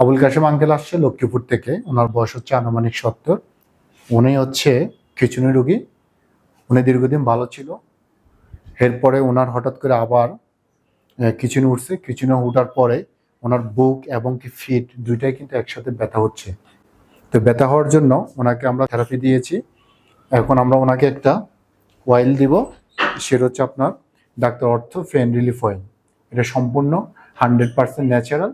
Abul Kashem uncle আসছে লক্ষ্মীপুর থেকে। ওনার বয়স হচ্ছে আনুমানিক সত্তর। উনি হচ্ছে খিচুনি রুগী। উনি দীর্ঘদিন ভালো ছিল। এরপরে ওনার হঠাৎ করে আবার খিচুনি উঠছে। খিচুনি উঠার পরে ওনার বুক এবং কি ফিট দুইটাই কিন্তু একসাথে ব্যথা হচ্ছে। তো ব্যথা হওয়ার জন্য ওনাকে আমরা থেরাপি দিয়েছি। এখন আমরা ওনাকে একটা অয়েল দিব। সেটা হচ্ছে আপনার ডাক্তার অর্থ ফেন রিলিফ অয়েল এটা সম্পূর্ণ হান্ড্রেড পার্সেন্ট ন্যাচারাল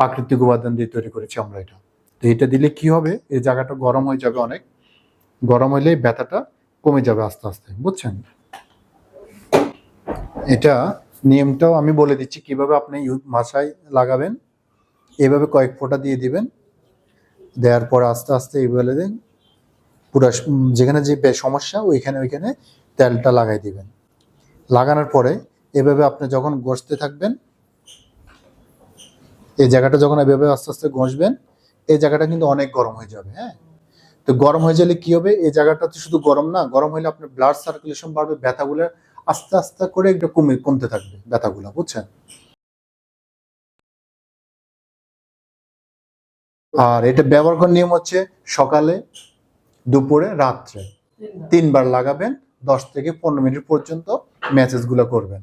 প্রাকৃতিক উপাদান দিয়ে তৈরি করেছি আমরা এটা। তো এটা দিলে কি হবে? এই জায়গাটা গরম হয়ে যাবে অনেক। গরম হলে ব্যথাটা কমে যাবে আস্তে আস্তে, বুঝছেন? এটা নিয়মটাও আমি বলে দিচ্ছি, কীভাবে আপনি মাথায় লাগাবেন, এভাবে কয়েক ফোঁটা দিয়ে দিবেন, দেওয়ার পর আস্তে আস্তে এইভাবে দিন, পুরো যেখানে যে সমস্যা, ওইখানে ওইখানে তেলটা লাগাই দিবেন। লাগানোর পরে এভাবে আপনি যখন ঘষতে থাকবেন এই জায়গাটা যখন এভাবে আস্তে আস্তে ঘষবেন, এই জায়গাটা কিন্তু অনেক গরম হয়ে যাবে হ্যাঁ? তো গরম হয়ে গেলে কি হবে? এই জায়গাটা তো শুধু গরম না, গরম হলে আপনার ব্লাড সার্কুলেশন বাড়বে, ব্যথাগুলো আস্তে আস্তে করে একটু কমে, কমতে থাকবে ব্যথাগুলো, বুঝছেন? আর এটা ব্যবহার করার নিয়ম হচ্ছে সকালে, দুপুরে, রাত্রে। তিনবার লাগাবেন, দশ থেকে পনেরো মিনিট পর্যন্ত ম্যাসেজগুলো করবেন।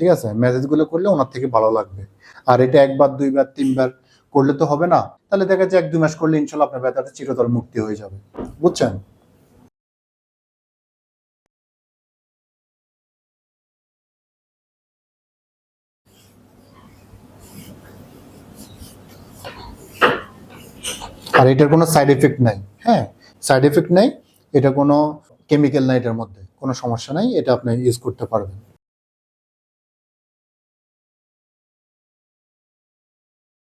ঠিক আছে? ম্যাসেজগুলো করলে ওনার থেকে ভালো লাগবে। আর এটা একবার, দুইবার, তিনবার করলে তো হবে না। তাহলে দেখা যাচ্ছে এক দুই মাস করলে ইনশাল্লাহ আপনার ব্যথাটা চিরতর মুক্তি হয়ে যাবে। বুঝছেন? আর এটার কোনো সাইড এফেক্ট নাই। হ্যাঁ সাইড এফেক্ট নাই। এটা কোনো কেমিক্যাল নাই এটার মধ্যে। কোনো সমস্যা নাই, এটা আপনি ইউজ করতে পারবেন।